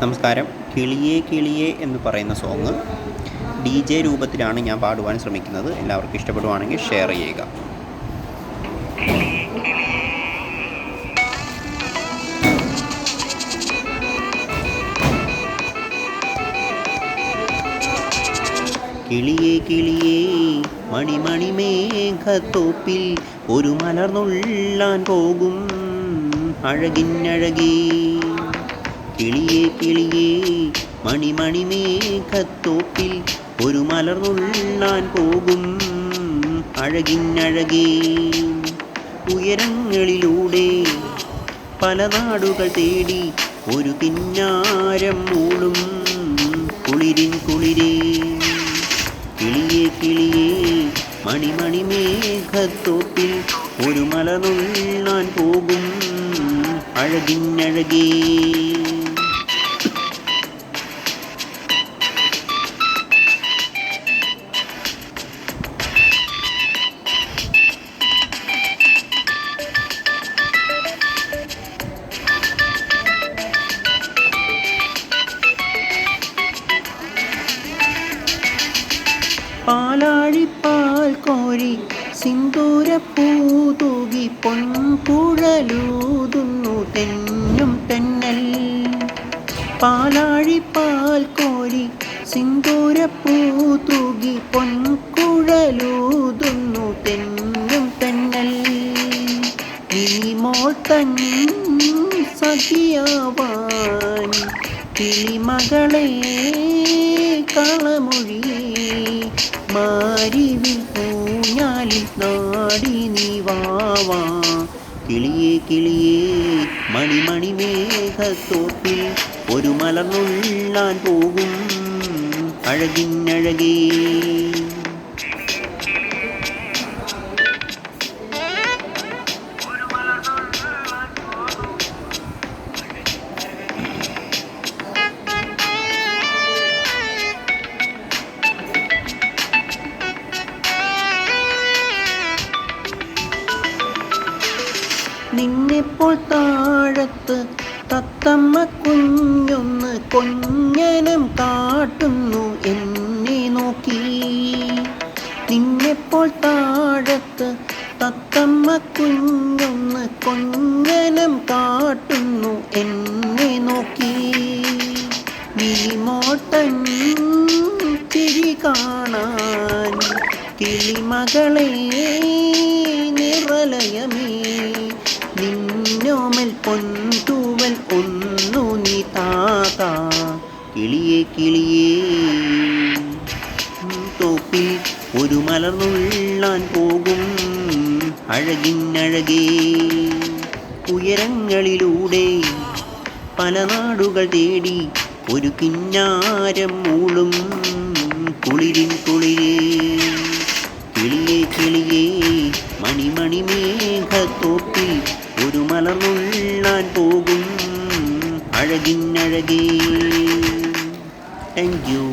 നമസ്കാരം. കിളിയേ കിളിയേ എന്ന് പറയുന്ന സോങ് ഡി ജെ രൂപത്തിലാണ് ഞാൻ പാടുവാൻ ശ്രമിക്കുന്നത്. എല്ലാവർക്കും ഇഷ്ടപ്പെടുവാണെങ്കിൽ ഷെയർ ചെയ്യുക. കിളിയേ കിളിയേ മണിമണി മേഘത്തോപ്പിൽ ഒരു മലർന്നുള്ളാൻ പോകും. അഴകിനഴകേ കിളിയേ കിളിയേ മണിമണി മേഘത്തോപ്പിൽ ഒരു മലർന്നുള്ളാൻ പോകും. അഴകിനഴകേ ഉയരങ്ങളിലൂടെ പല നാടുകൾ തേടി ഒരു പിന്നാരം മൂളും കുളിരിൻ കുളിരേ കിളിയേ കിളിയേ മണിമണി മേഘത്തോപ്പിൽ ഒരു മലനുള്ളാൻ പോകും. അഴകിനഴകേ. പാലാഴിപ്പാൽ കോരി സിന്ദൂരപ്പൂതൂകി പൊൻകുഴലൂതുന്നു തെന്നും തെന്നൽ. പാലാഴിപ്പാൽ കോരി സിന്ദൂരപ്പൂതൂകി പൊൻകുഴലൂതുന്നു തെന്നും തെന്നൽ. കിളിമോൾ തൻ സഖിയാവാൻ കിളിമകളെ കളമൊഴിയേ മാരിവിൽ പൂഞ്ഞാലിൽ നാടി നീ വാവാ കിളിയേ കിളിയേ മണിമണി മേഘത്തോപ്പിൽ ഒരു മലർന്നുള്ളാൻ പോകും അഴകിനഴകേ നിന്നെപ്പോൾ താഴത്ത് തത്തമ്മ കുഞ്ഞൊന്ന് കൊഞ്ഞനം കാട്ടുന്നു എന്നെ നോക്കി. നിന്നെപ്പോൾ താഴത്ത് തത്തമ്മ കുഞ്ഞൊന്ന് കൊഞ്ഞനം കാട്ടുന്നു എന്നെ നോക്കി. നീ മോട്ടൻ ചിരി കാണാൻ കിളിമകളെ നീ താതാ കിളിയേ കിളിയേ. തോപ്പിൽ ഒരു മലർന്നുള്ളാൻ പോകും അഴകിനഴകേ. ഉയരങ്ങളിലൂടെ പല നാടുകൾ തേടി ഒരു കിന്നാരം മൂളും കുളിരിൻ കുളിരേ. കിളിയേ കിളിയേ മണിമണി മേഘത്തോപ്പിൽ ഒരു മലർന്നുള്ളാൻ പോകും அழகின் அழகே. தேங்க்யூ